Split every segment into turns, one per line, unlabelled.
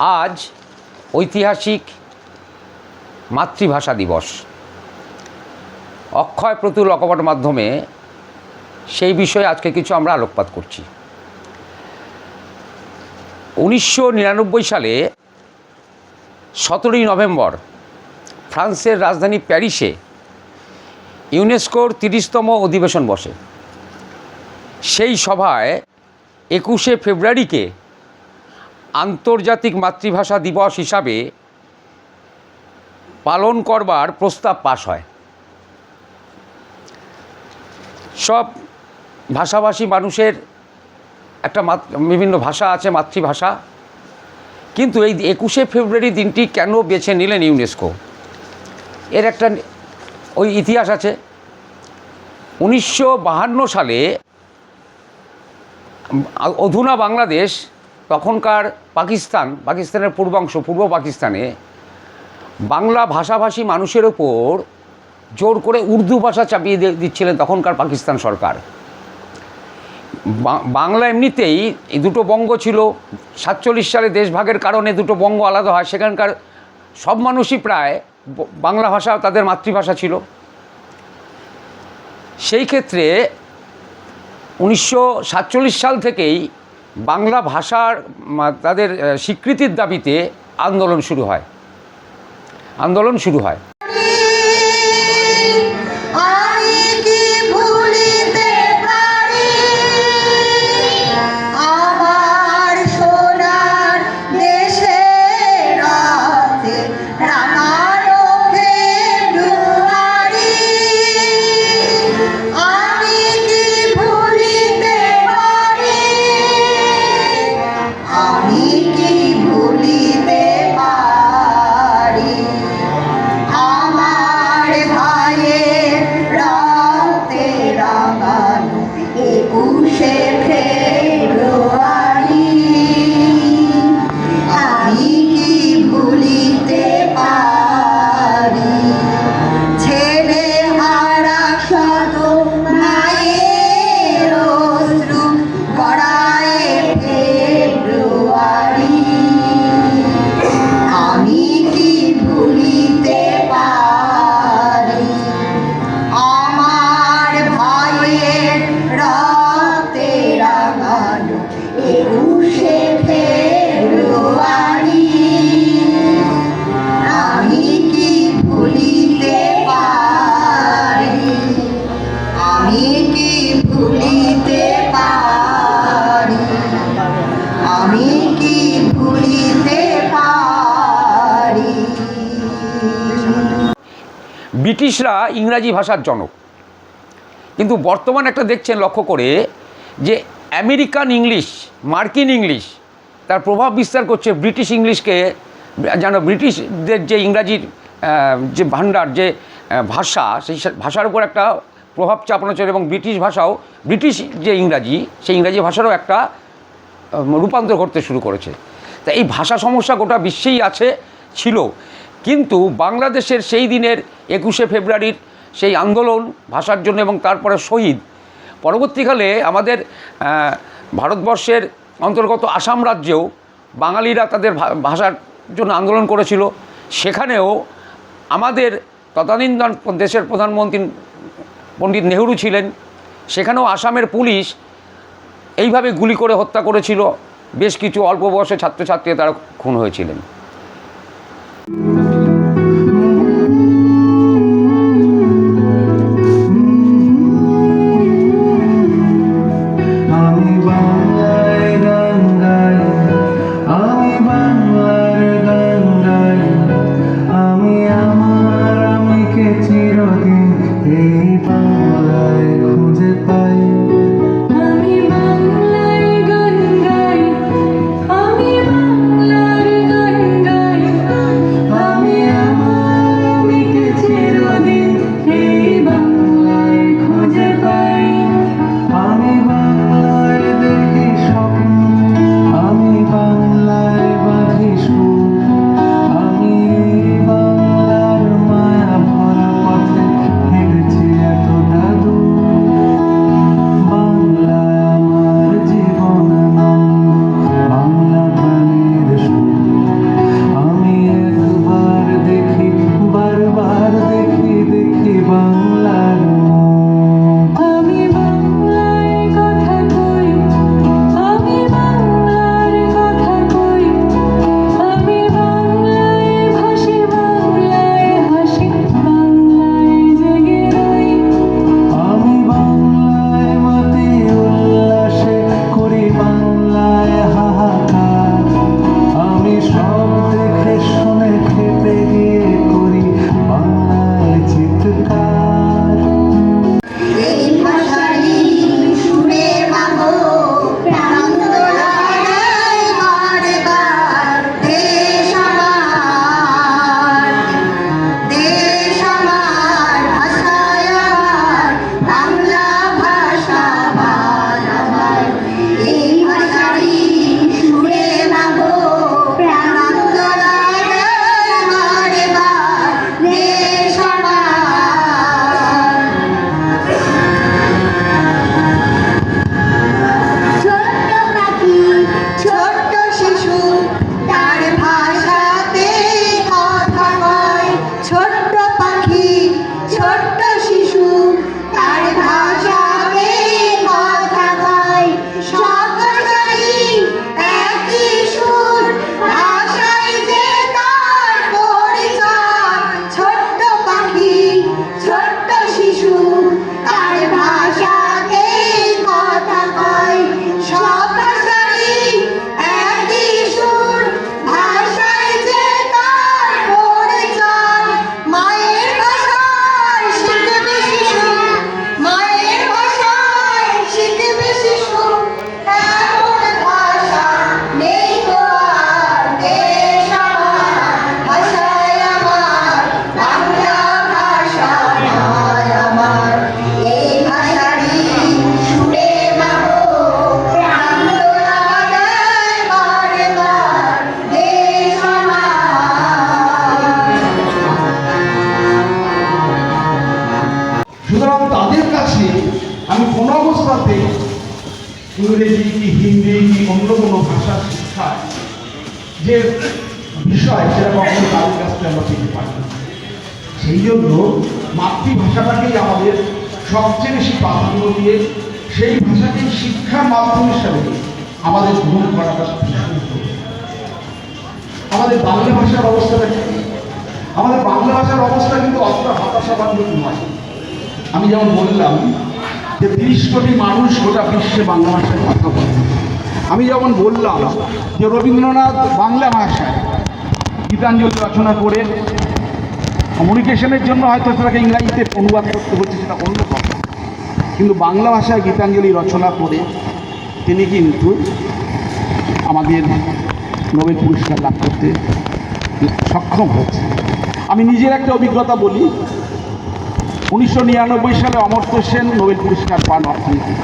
আজ ঐতিহাসিক মাতৃভাষা দিবস। অক্ষয় প্রতুল অকপট মাধ্যমে সেই বিষয়ে আজকে কিছু আমরা আলোকপাত করছি। উনিশশো নিরানব্বই সালে সতেরোই নভেম্বর ফ্রান্সের রাজধানী প্যারিসে ইউনেস্কোর তিরিশতম অধিবেশন বসে। সেই সভায় একুশে ফেব্রুয়ারিকে আন্তর্জাতিক মাতৃভাষা দিবস হিসাবে পালন করবার প্রস্তাব পাশ হয়। সব ভাষাভাষী মানুষের একটা বিভিন্ন ভাষা আছে, মাতৃভাষা। কিন্তু এই একুশে ফেব্রুয়ারি দিনটি কেন বেছে নিলেন ইউনেস্কো? এর একটা ওই ইতিহাস আছে। উনিশশো সালে অধুনা বাংলাদেশ তখনকার পাকিস্তান, পাকিস্তানের পূর্বাংশ, পূর্ব পাকিস্তানে বাংলা ভাষাভাষী মানুষের ওপর জোর করে উর্দু ভাষা চাপিয়ে দিচ্ছিলেন তখনকার পাকিস্তান সরকার। বাংলা এমনিতেই এই দুটো বঙ্গ ছিল, সাতচল্লিশ সালে দেশভাগের কারণে দুটো বঙ্গ আলাদা হয়, সেখানকার সব মানুষই প্রায় বাংলা ভাষা তাদের মাতৃভাষা ছিল। সেই ক্ষেত্রে উনিশশো সাতচল্লিশ সাল থেকেই বাংলা ভাষার তাদের স্বীকৃতির দাবিতে আন্দোলন শুরু হয়। আন্দোলন শুরু হয়। ব্রিটিশরা ইংরাজি ভাষার জনক। কিন্তু বর্তমান একটা দেখছেন লক্ষ্য করে যে আমেরিকান ইংলিশ, মার্কিন ইংলিশ, তার প্রভাব বিস্তার করছে ব্রিটিশ ইংলিশকে, যেন ব্রিটিশদের যে ইংরাজির যে ভাণ্ডার, যে ভাষা, সেই ভাষার উপর একটা প্রভাব চাপানো চলে এবং ব্রিটিশ ভাষাও, ব্রিটিশ যে ইংরাজি, সেই ইংরাজি ভাষারও একটা রূপান্তর করতে শুরু করেছে। তা এই ভাষা সমস্যা গোটা বিশ্বেই আছে, ছিল। কিন্তু বাংলাদেশের সেই দিনের একুশে ফেব্রুয়ারির সেই আন্দোলন ভাষার জন্য এবং তারপরে শহীদ। পরবর্তীকালে আমাদের ভারতবর্ষের অন্তর্গত আসাম রাজ্যেও বাঙালিরা তাদের ভাষার জন্য আন্দোলন করেছিল। সেখানেও আমাদের তদানীন্তন দেশের প্রধানমন্ত্রী পণ্ডিত নেহরু ছিলেন। সেখানেও আসামের পুলিশ এইভাবে গুলি করে হত্যা করেছিল। বেশ কিছু অল্প বয়সে ছাত্রছাত্রী তারা খুন হয়েছিলেন।
যে বিষয় সেটা কখনো তাদের কাছ থেকে আমরা পেতে পারি সেই জন্য মাতৃভাষাটাকেই আমাদের সবচেয়ে বেশি প্রাধান্য দিয়ে সেই ভাষাকেই শিক্ষার মাধ্যম হিসাবে আমাদের গ্রহণ করাটা। আমাদের বাংলা ভাষার অবস্থাটা কি? আমাদের বাংলা ভাষার অবস্থা কিন্তু অতটা হতাশাবান্ধব নয়। আমি যেমন বললাম যে তিরিশ কোটি মানুষ গোটা বিশ্বে বাংলা ভাষায় কথা বলে। আমি যেমন বললাম যে রবীন্দ্রনাথ বাংলা ভাষায় গীতাঞ্জলি রচনা করে কমিউনিকেশনের জন্য হয়তো তাকে ইংরাজিতে অনুবাদ করতে হচ্ছে, সেটা অন্য কথা। কিন্তু বাংলা ভাষায় গীতাঞ্জলি রচনা করে তিনি কিন্তু আমাদের নোবেল পুরস্কার লাভ করতে সক্ষম হয়েছে আমি নিজের একটা অভিজ্ঞতা বলি, উনিশশো নিরানব্বই সালে অমর্ত্য সেন নোবেল পুরস্কার পান অর্থনীতি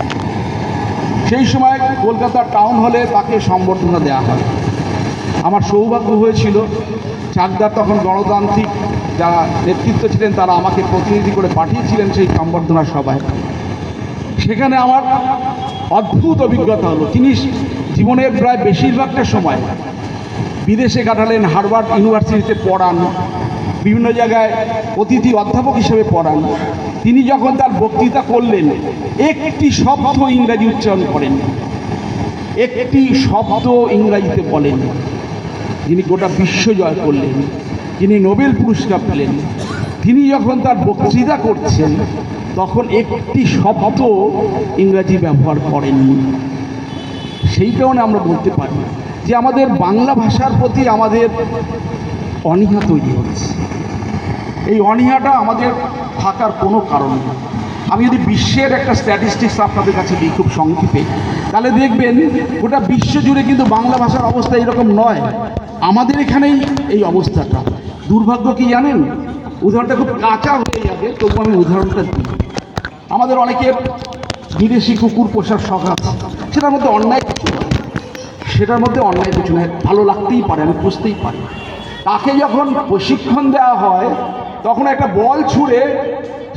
সেই সময় কলকাতার টাউন হলে তাকে সম্বর্ধনা দেওয়া হয়। আমার সৌভাগ্য হয়েছিল, চাকদার তখন গণতান্ত্রিক যারা নেতৃত্ব ছিলেন তারা আমাকে প্রতিনিধি করে পাঠিয়েছিলেন সেই সম্বর্ধনা সভায়। সেখানে আমার অদ্ভুত অভিজ্ঞতা হলো। তিনি জীবনের প্রায় বেশিরভাগটা সময় বিদেশে কাটালেন, হার্ভার্ড ইউনিভার্সিটিতে পড়ান, বিভিন্ন জায়গায় অতিথি অধ্যাপক হিসেবে পড়ান। তিনি যখন বক্তৃতা করলেন, একটি শব্দ ইংরাজি উচ্চারণ করেন। একটি শব্দ ইংরাজিতে বলেন, যিনি গোটা বিশ্ব জয় করলেন, যিনি নোবেল পুরস্কার পেলেন, তিনি যখন তার বক্তৃতা করছেন, তখন একটি শব্দ ইংরাজি ব্যবহার করেননি সেই কারণে আমরা বলতে পারি যে আমাদের বাংলা ভাষার প্রতি আমাদের অনীহা তৈরি হচ্ছে। এই অনীহাটা আমাদের থাকার কোনো কারণ নেই। আমি যদি বিশ্বের একটা স্ট্যাটিস্টিক্স আপনাদের কাছে দিই খুব সংক্ষেপে, তাহলে দেখবেন গোটা বিশ্ব জুড়ে কিন্তু বাংলা ভাষার অবস্থা এরকম নয়। আমাদের এখানেই এই অবস্থাটা। দুর্ভাগ্য কি জানেন? উদাহরণটা খুব কাঁচা হয়ে যাবে তবু আমি উদাহরণটা দিই। আমাদের অনেকের বিদেশি কুকুর পোষার শখ আছে, সেটার মধ্যে অন্যায় কিছু সেটার মধ্যে অন্যায় কিছু নয় ভালো লাগতেই পারে, আমি বুঝতেই পারি। তাকে যখন প্রশিক্ষণ দেওয়া হয় তখন একটা বল ছুঁড়ে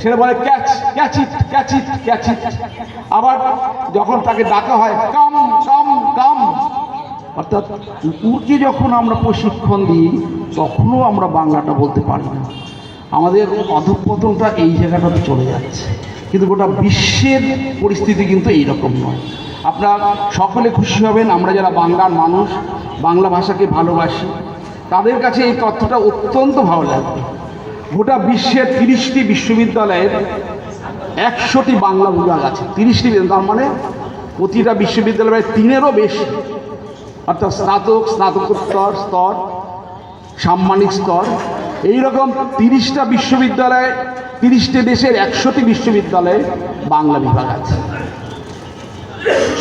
সেটা বলে catch catch it catch it catch it catch it. আবার যখন তাকে ডাকা হয়, কাম কাম কাম। অর্থাৎ কুকুরকে যখন আমরা প্রশিক্ষণ দিই, তখনও আমরা বাংলাটা বলতে পারি না। আমাদের অধঃপতনটা এই জায়গাটাতে চলে যাচ্ছে। কিন্তু গোটা বিশ্বের পরিস্থিতি কিন্তু এইরকম নয়। আপনার সকলে খুশি হবেন, আমরা যারা বাংলার মানুষ, বাংলা ভাষাকে ভালোবাসি, তাদের কাছে এই তথ্যটা অত্যন্ত ভালো লাগবে। গোটা বিশ্বের তিরিশটি বিশ্ববিদ্যালয়ের একশোটি বাংলা বিভাগ আছে। তিরিশটি তার মানে প্রতিটা বিশ্ববিদ্যালয়ের তিনেরও বেশি। অর্থাৎ স্নাতক, স্নাতকোত্তর স্তর, সাম্মানিক স্তর। এই রকম তিরিশটা বিশ্ববিদ্যালয়, তিরিশটি দেশের একশোটি বিশ্ববিদ্যালয়ে বাংলা বিভাগ আছে।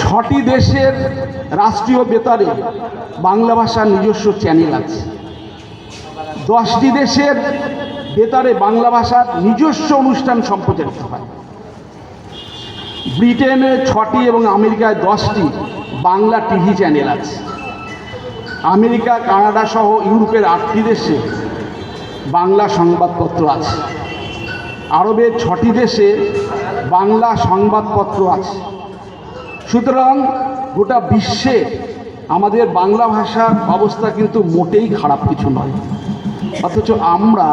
ছটি দেশের রাষ্ট্রীয় বেতারে বাংলা ভাষার নিজস্ব চ্যানেল আছে। দশটি দেশের বেতারে বাংলা ভাষার নিজস্ব অনুষ্ঠান সম্প্রচারিত হয়। ব্রিটেনে ছটি এবং আমেরিকায় দশটি বাংলা টিভি চ্যানেল আছে। আমেরিকা, কানাডা সহ ইউরোপের আটটি দেশে বাংলা সংবাদপত্র আছে। আরবের ছটি দেশে বাংলা সংবাদপত্র আছে। সুতরাং গোটা বিশ্বে আমাদের বাংলা ভাষার অবস্থা কিন্তু মোটেই খারাপ কিছু নয়। অথচ আমরা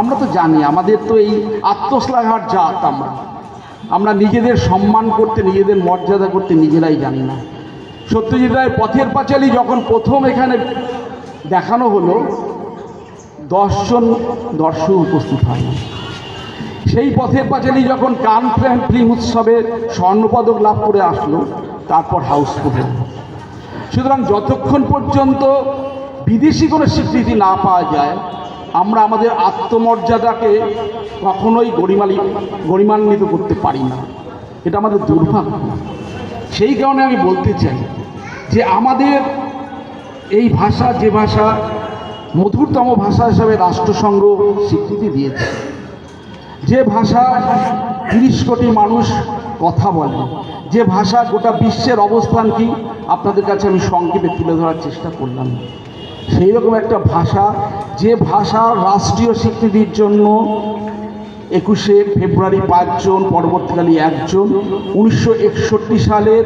আমরা তো জানি, আমাদের তো এই আত্মশ্লাঘার জাত আমরা। আমরা নিজেদের সম্মান করতে, নিজেদের মর্যাদা করতে নিজেরাই জানি না। সত্যজিৎ রায়ের পথের পাঁচালী যখন প্রথম এখানে দেখানো হলো, দশজন দর্শক উপস্থিত হয়। সেই পথের পাঁচালী যখন কান ফিল্ম উৎসবে স্বর্ণপদক লাভ করে আসলো, তারপর হাউসফুল। সুতরাং যতক্ষণ পর্যন্ত বিদেশি কোনো স্বীকৃতি না পাওয়া যায় আমরা আমাদের আত্মমর্যাদাকে কখনোই গরিমালি গরিমান্বিত করতে পারি না। এটা আমাদের দুর্ভাগ্য। সেই কারণে আমি বলতে চাই যে আমাদের এই ভাষা, যে ভাষা মধুরতম ভাষা হিসাবে রাষ্ট্রসংঘ স্বীকৃতি দিয়েছে। যে ভাষা তিরিশ কোটি মানুষ কথা বলে, যে ভাষা গোটা বিশ্বের অবস্থান কি, আপনাদের কাছে আমি সংক্ষেপে তুলে ধরার চেষ্টা করলাম। সেই রকম একটা ভাষা, যে ভাষা রাষ্ট্রীয় স্বীকৃতির জন্য একুশে ফেব্রুয়ারি পাঁচজন পরবর্তীকালে একজন উনিশশো একষট্টি সালের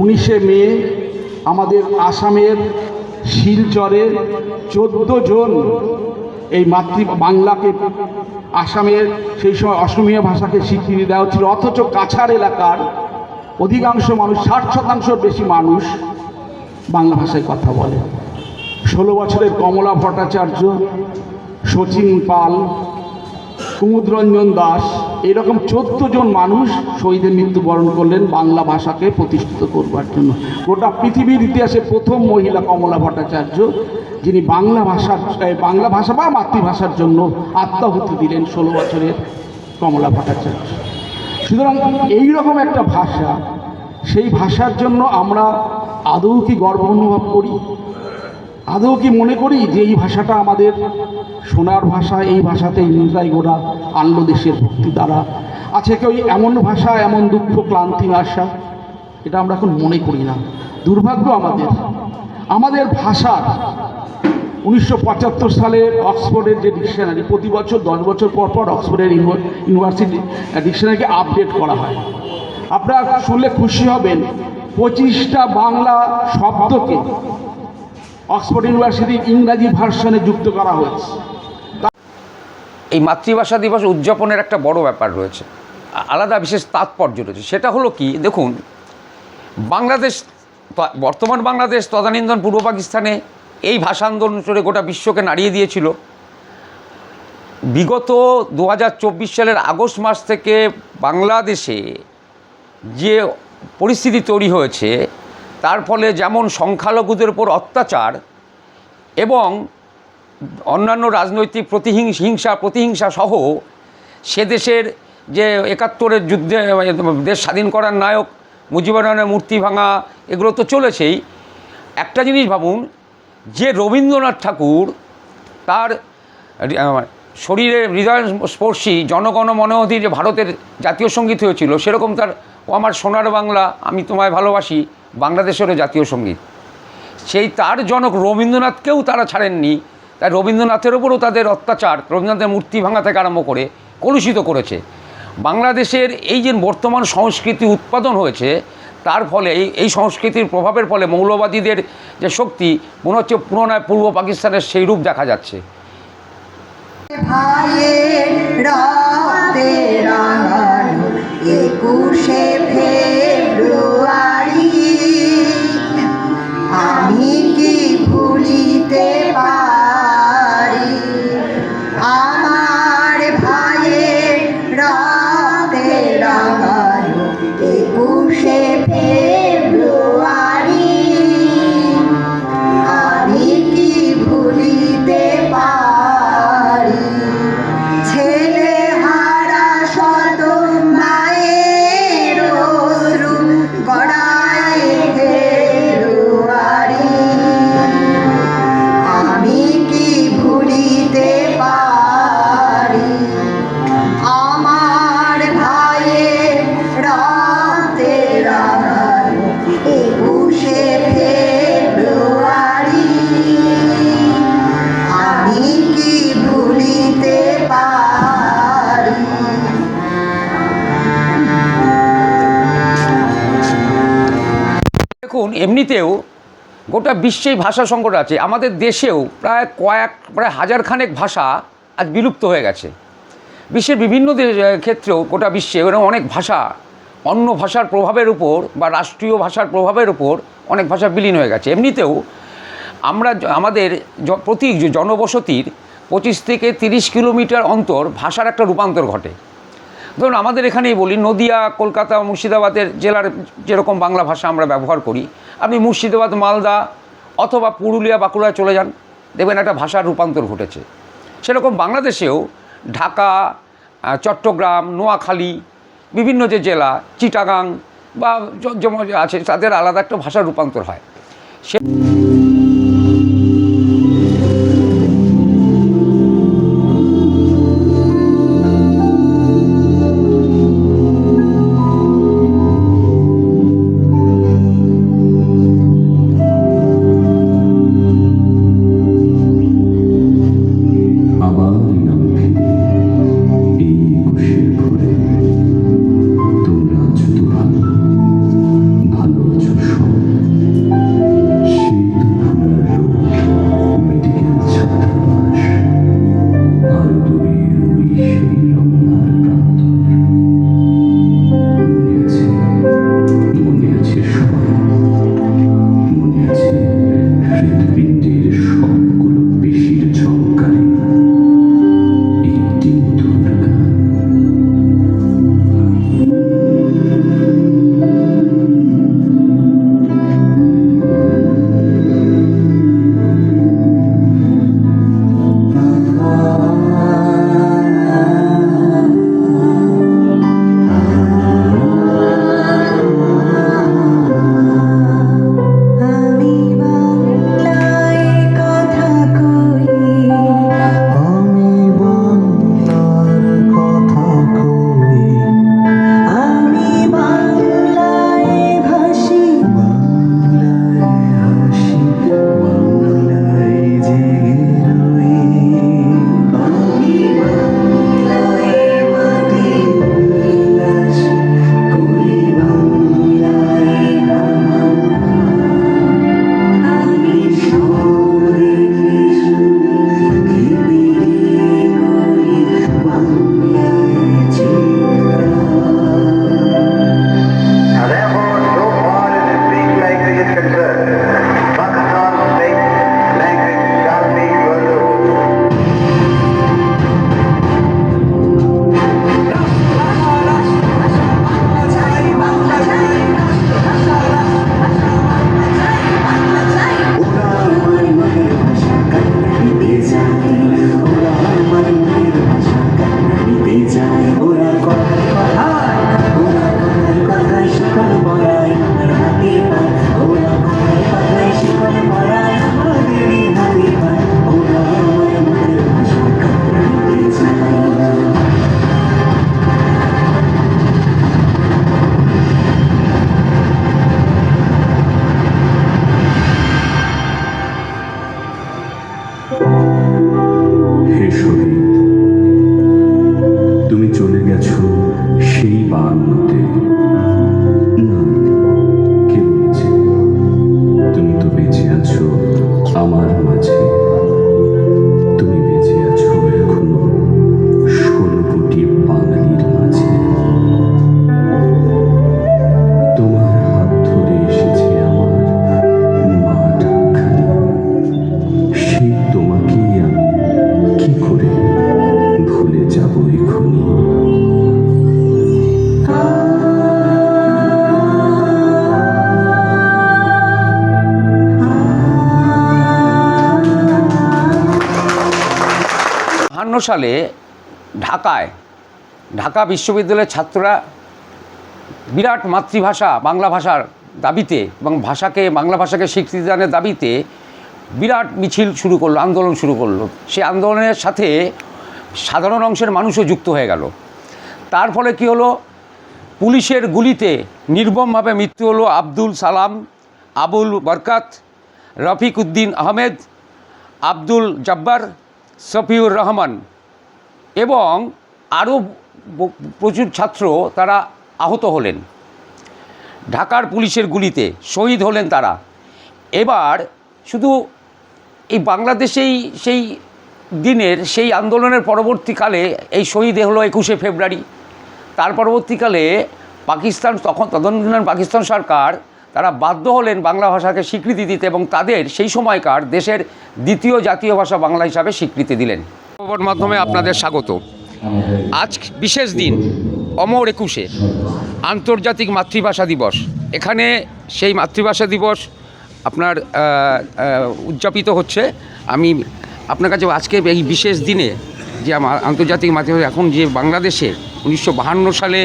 উনিশে মে আমাদের আসামের শিলচরের চোদ্দ জন এই মাতৃ, বাংলাকে আসামের সেই সময় অসমীয়া ভাষাকে স্বীকৃতি দেওয়া হচ্ছিল অথচ কাছাড় এলাকার অধিকাংশ মানুষ, ষাট শতাংশের বেশি মানুষ বাংলা ভাষায় কথা বলে। ষোলো বছরের কমলা ভট্টাচার্য, শচীন পাল, কুমুদরঞ্জন দাস, এরকম চোদ্দ জন মানুষ শহীদের মৃত্যুবরণ করলেন বাংলা ভাষাকে প্রতিষ্ঠিত করবার জন্য। গোটা পৃথিবীর ইতিহাসে প্রথম মহিলা কমলা ভট্টাচার্য, যিনি বাংলা ভাষার বাংলা ভাষা বা মাতৃভাষার জন্য আত্মাহুতি দিলেন ষোলো বছরের কমলা ভট্টাচার্য। সুতরাং এই রকম একটা ভাষা, সেই ভাষার জন্য আমরা আদৌ কি গর্ব অনুভব করি? আদৌ কি মনে করি যে এই ভাষাটা আমাদের সোনার ভাষা, এই ভাষাতে ইন্দ্রাই গোড়া আনলো দেশের ভক্তি দ্বারা? আছে কেউ এমন ভাষা, এমন দুঃখ, ক্লান্তি ভাষা এটা আমরা এখন মনে করি না। দুর্ভাগ্য আমাদের। আমাদের ভাষার উনিশশো সালের অক্সফোর্ডের যে ডিকশনারি, প্রতি বছর দশ বছর পর পর অক্সফোর্ডের ইউনি- ইউনিভার্সিটি ডিকশনারিকে আপডেট করা হয়। আপনারা শুনলে খুশি হবেন, পঁচিশটা বাংলা শব্দকে অক্সফোর্ড ইউনিভার্সিটির ইংরাজি ভার্সনে যুক্ত করা হয়েছে।
এই মাতৃভাষা দিবস উদযাপনের একটা বড় ব্যাপার রয়েছে। আলাদা বিশেষ তাৎপর্য রয়েছে। সেটা হলো কি, দেখুন, বাংলাদেশ বর্তমান বাংলাদেশ তদানীন্দন পূর্ব পাকিস্তানে এই ভাষা আন্দোলন চলে গোটা বিশ্বকে নাড়িয়ে দিয়েছিল। বিগত দু হাজার চব্বিশ সালের আগস্ট মাস থেকে বাংলাদেশে যে পরিস্থিতি তৈরি হয়েছে তার ফলে যেমন সংখ্যালঘুদের উপর অত্যাচার এবং অন্যান্য রাজনৈতিক প্রতিহিংস, হিংসা প্রতিহিংসা সহ সে দেশের যে একাত্তরের যুদ্ধে, দেশ স্বাধীন করার নায়ক মুজিবুর রহমানের মূর্তি ভাঙা, এগুলো তো চলেছেই। একটা জিনিস ভাবুন, যে রবীন্দ্রনাথ ঠাকুর তার শরীরে হৃদয় স্পর্শী জনগণ মনোহতি যে ভারতের জাতীয় সংগীত হয়েছিল, সেরকম তার ও আমার সোনার বাংলা আমি তোমায় ভালোবাসি, বাংলাদেশেরও জাতীয় সংগীত। সেই তার জনক রবীন্দ্রনাথকেও তারা ছাড়েননি। তাই রবীন্দ্রনাথের ওপরও তাদের অত্যাচার, রবীন্দ্রনাথের মূর্তি ভাঙা থেকে আরম্ভ করে কলুষিত করেছে। বাংলাদেশের এই যে বর্তমান সংস্কৃতি উৎপাদন হয়েছে, তার ফলে এই সংস্কৃতির প্রভাবের ফলে মৌলবাদীদের যে শক্তি, মনে হচ্ছে পুনরায় পূর্ব পাকিস্তানের সেই রূপ দেখা যাচ্ছে।
ভাইয়ের রাঙানো একুশে ফেব্রুয়ারি।
দেখুন, এমনিতেও গোটা বিশ্বেই ভাষা সংকট আছে। আমাদের দেশেও প্রায় কয়েক, প্রায় হাজারখানেক ভাষা আজ বিলুপ্ত হয়ে গেছে। বিশ্বের বিভিন্ন ক্ষেত্রেও গোটা বিশ্বে এরকম অনেক ভাষা, অন্য ভাষার প্রভাবের উপর বা রাষ্ট্রীয় ভাষার প্রভাবের উপর অনেক ভাষা বিলীন হয়ে গেছে। এমনিতেও আমরা আমাদের প্রতি জনবসতির পঁচিশ থেকে তিরিশ কিলোমিটার অন্তর ভাষার একটা রূপান্তর ঘটে। ধরুন আমাদের এখানেই বলি, নদিয়া, কলকাতা, মুর্শিদাবাদের জেলার যেরকম বাংলা ভাষা আমরা ব্যবহার করি, আপনি মুর্শিদাবাদ, মালদা অথবা পুরুলিয়া, বাঁকুড়ায় চলে যান, দেখবেন একটা ভাষার রূপান্তর ঘটেছে। সেরকম বাংলাদেশেও ঢাকা চট্টগ্রাম, নোয়াখালী, বিভিন্ন যে জেলা, চিটাগাং বা যেমন আছে, তাদের আলাদা একটা ভাষার রূপান্তর হয়। সে সালে ঢাকায়, ঢাকা বিশ্ববিদ্যালয়ের ছাত্ররা বিরাট মাতৃভাষা, বাংলা ভাষার দাবিতে এবং ভাষাকে, বাংলা ভাষাকে স্বীকৃতিদানের দাবিতে বিরাট মিছিল শুরু করল, আন্দোলন শুরু করল। সেই আন্দোলনের সাথে সাধারণ অংশের মানুষও যুক্ত হয়ে গেল। তার ফলে কী হলো? পুলিশের গুলিতে নির্মমভাবে মৃত্যু হলো আব্দুল সালাম, আবুল বরকাত, রফিক উদ্দিন আহমেদ, আব্দুল জব্বার সফিউর রহমান। এবং আরও প্রচুর ছাত্র তারা আহত হলেন। ঢাকার পুলিশের গুলিতে শহীদ হলেন তারা। এবার শুধু এই বাংলাদেশেই সেই দিনের, সেই আন্দোলনের পরবর্তীকালে এই শহীদ হলো একুশে ফেব্রুয়ারি। তার পরবর্তীকালে পাকিস্তান, তখন তদন্তকালীন পাকিস্তান সরকার তারা বাধ্য হলেন বাংলা ভাষাকে স্বীকৃতি দিতে এবং তাদের সেই সময়কার দেশের দ্বিতীয় জাতীয় ভাষা বাংলা হিসাবে স্বীকৃতি দিলেন। খবর মাধ্যমে আপনাদের স্বাগত। আজ বিশেষ দিন, অমর একুশে, আন্তর্জাতিক মাতৃভাষা দিবস। এখানে সেই মাতৃভাষা দিবস আপনার উদযাপিত হচ্ছে। আমি আপনার কাছে আজকে এই বিশেষ দিনে যে আমার আন্তর্জাতিক মাতৃভাষা এখন যে বাংলাদেশে উনিশশো সালে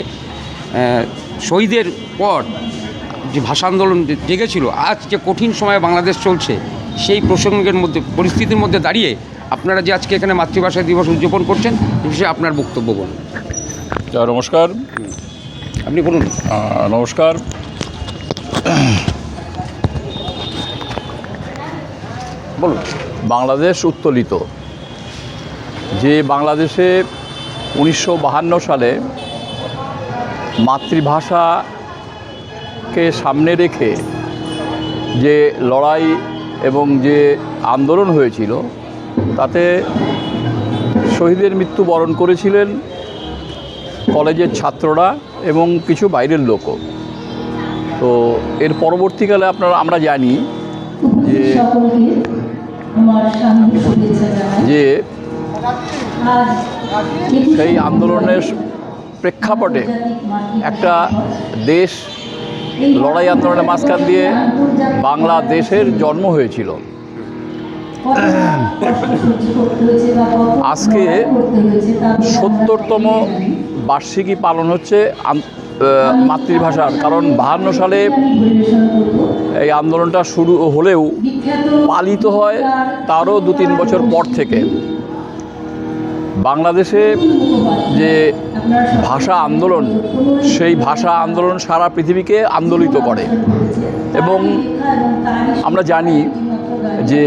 শহীদের পর যে ভাষা আন্দোলন জেগেছিল, আজ যে কঠিন সময়ে বাংলাদেশ চলছে, সেই প্রসঙ্গের মধ্যে, পরিস্থিতির মধ্যে দাঁড়িয়ে আপনারা যে আজকে এখানে মাতৃভাষা দিবস উদযাপন করছেন এ বিষয়ে আপনার বক্তব্য বলুন।
নমস্কার।
আপনি বলুন।
নমস্কার।
বলুন।
বাংলাদেশ উত্তোলিত। যে বাংলাদেশে উনিশশো বাহান্ন সালে মাতৃভাষাকে সামনে রেখে যে লড়াই এবং যে আন্দোলন হয়েছিল তাতে শহীদের মৃত্যু বরণ করেছিলেন কলেজের ছাত্ররা এবং কিছু বাইরের লোকও। তো এর পরবর্তীকালে আপনারা, আমরা জানি যে যে সেই আন্দোলনের প্রেক্ষাপটে একটা দেশ লড়াই আন্দোলনের মাঝখান দিয়ে বাংলাদেশের জন্ম হয়েছিল। আজকে সত্তরতম বার্ষিকী পালন হচ্ছে মাতৃভাষার, কারণ বাহান্ন সালে এই আন্দোলনটা শুরু হলেও পালিত হয় তারও দু তিন বছর পর থেকে। বাংলাদেশে যে ভাষা আন্দোলন, সেই ভাষা আন্দোলন সারা পৃথিবীকে আন্দোলিত করে। এবং আমরা জানি যে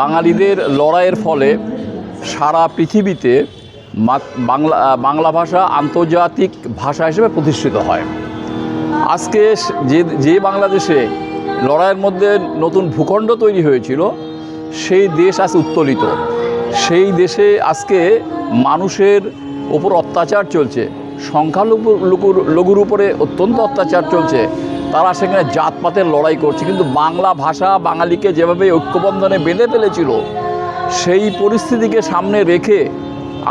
বাঙালিদের লড়াইয়ের ফলে সারা পৃথিবীতে বাংলা বাংলা ভাষা আন্তর্জাতিক ভাষা হিসেবে প্রতিষ্ঠিত হয়। আজকে যে যে বাংলাদেশে লড়াইয়ের মধ্যে নতুন ভূখণ্ড তৈরি হয়েছিল, সেই দেশ আজ উত্তোলিত। সেই দেশে আজকে মানুষের ওপর অত্যাচার চলছে। সংখ্যালঘু লঘুর উপরে অত্যন্ত অত্যাচার চলছে। তারা সেখানে জাতপাতের লড়াই করছে। কিন্তু বাংলা ভাষা বাঙালিকে যেভাবে ঐক্যবন্ধনে বেঁধে ফেলেছিল, সেই পরিস্থিতিকে সামনে রেখে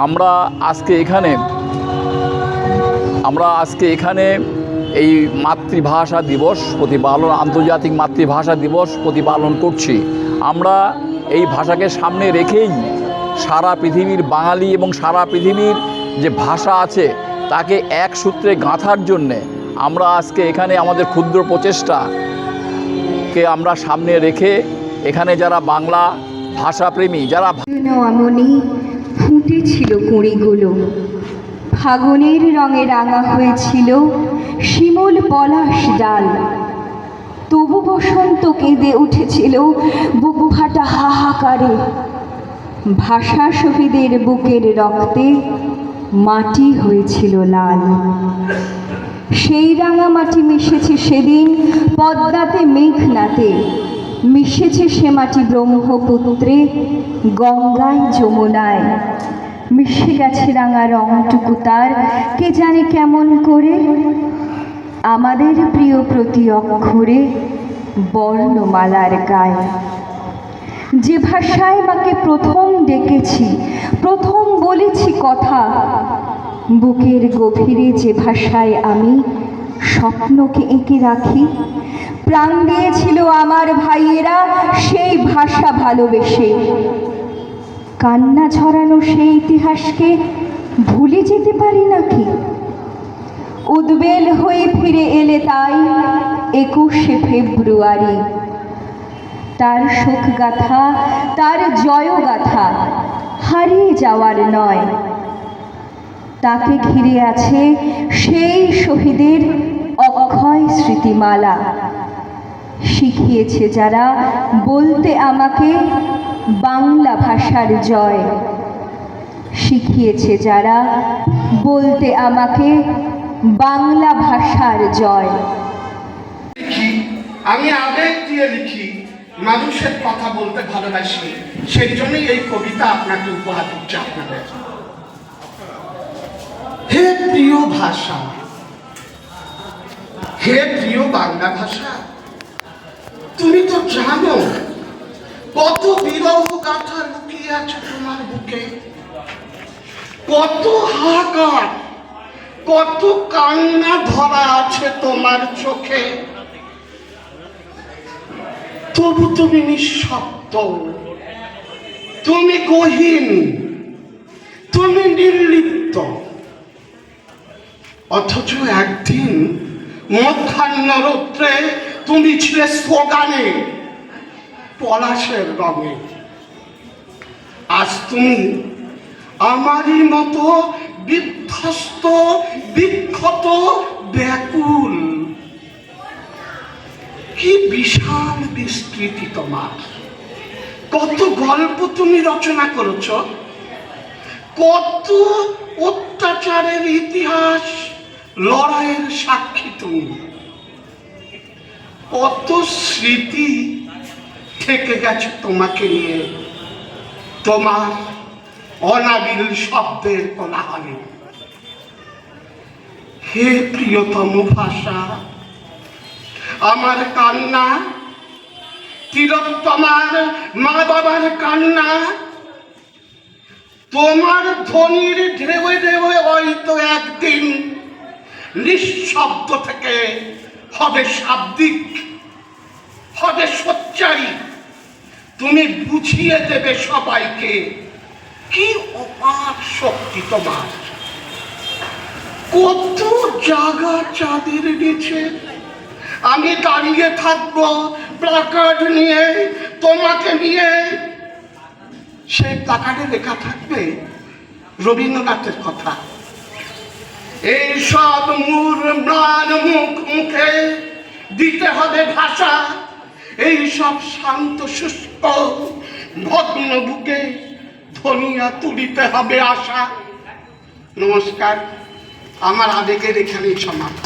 আমরা আজকে এখানে, আমরা আজকে এখানে এই মাতৃভাষা দিবস প্রতিপালন, আন্তর্জাতিক মাতৃভাষা দিবস প্রতিপালন করছি। আমরা এই ভাষাকে সামনে রেখেই সারা পৃথিবীর বাঙালি এবং সারা পৃথিবীর যে ভাষা আছে, তাকে এক সূত্রে গাঁথার জন্যে আমরা আজকে এখানে আমাদের ক্ষুদ্র প্রচেষ্টাকে আমরা সামনে রেখে এখানে যারা বাংলা ভাষাপ্রেমী, যারা
আমনি ফুটেছিল কুঁড়িগুলো, ফাগুনের রঙে রাঙা হয়েছিল শিমুল পলাশ ডাল। তবু বসন্ত কেঁদে উঠেছিল বুক ফাটা হাহাকারে। ভাষা শহীদের বুকের রক্তে মাটি হয়েছিল লাল। সেই রাঙা মাটি মিশেছে সেদিন, পদ্মাতে, মেঘনাতে। মিশেছে সে মাটি ব্রহ্মপুত্রে, গঙ্গায়, যমুনায়। মিশে গেছে রাঙা রংটুকু তার, কে জানে কেমন করে? আমাদের প্রিয় প্রতি অক্ষরে বর্ণমালার গায়ে। যে ভাষায় মাকে প্রথম ডেকেছি, প্রথম বলেছি কথা বুকের গভীরে যে ভাষায় আমি স্বপ্নকে এঁকে রাখি, প্রাণ দিয়েছিল আমার ভাইয়েরা সেই ভাষা ভালোবেসে। কান্না ঝরানো সেই ইতিহাসকে ভুলে যেতে পারি নাকি? উদ্বেল হয়ে ফিরে এলে তাই একুশে ফেব্রুয়ারি। তার শোক গাথা তার জয়গাথা হারিয়ে যাওয়ার নয়। তাকে ঘিরে আছে সেই শহীদের অক্ষয় স্মৃতিমালা। শিখিয়েছে যারা, বলতে আমাকে বাংলা ভাষার জয়। শিখিয়েছে যারা, বলতে আমাকে বাংলা ভাষার জয়।
আমি আবেগ দিয়ে লিখি, মানুষের কথা বলতে ভালোবাসি। সেই জন্যই এই কবিতা আপনাকে উপহার দিচ্ছি আপনাদের। হে প্রিয় ভাষা, হে প্রিয় বাংলা ভাষা, তুমি তো জানো কত বিরহ গাথা লুকিয়ে আছে তোমার বুকে। কত হাহাকার, কত কান্না ধরা আছে তোমার চোখে। তবু তুমি নিঃশব্দ, তুমি গহীন, তুমি নির্লিপ্ত। অথচ একদিন মধ্যাহ্ন রৌদ্রে তুমি ছিলে স্লোগানে, পলাশের রঙে। আজ তুমি আমারই মতো বিধ্বস্ত, বিক্ষত, ব্যাকুল। কি বিশাল বিস্তৃতি তোমার। কত গল্প তুমি রচনা করেছ। কত অত্যাচারের ইতিহাস। লড়াইয়ের সাক্ষী তুমি। কত স্মৃতি থেকে গেছে তোমাকে নিয়ে। তোমার অনাবিল শব্দের কোলাহলে। হে প্রিয়তম ভাষা, আমার কান্না তিরোত্তমার মা বাবার কান্না, তোমার ধ্বনির ঢেউয়ে ঢেউয়ে হয়তো একদিন নিঃশব্দ থেকে হবে শাব্দিক, হবে সোচ্চারি। তুমি বুঝিয়ে দেবে সবাইকে কি অপার শক্তি তোমার। কত জায়গা চাঁদের নিচে আমি দাঁড়িয়ে থাকব প্লাকার্ড নিয়ে, তোমাকে নিয়ে। সেই প্লাকার্ডে লেখা থাকবে রবীন্দ্রনাথের কথা। এই সব মূর ম্লান মুখ মুখে দিতে হবে ভাষা। এই সব শান্ত, শুষ্ক, ভগ্ন বুকে ধনিয়া তুলিতে হবে আশা। নমস্কার, আমার আবেগের এখানেই সমাপ্ত।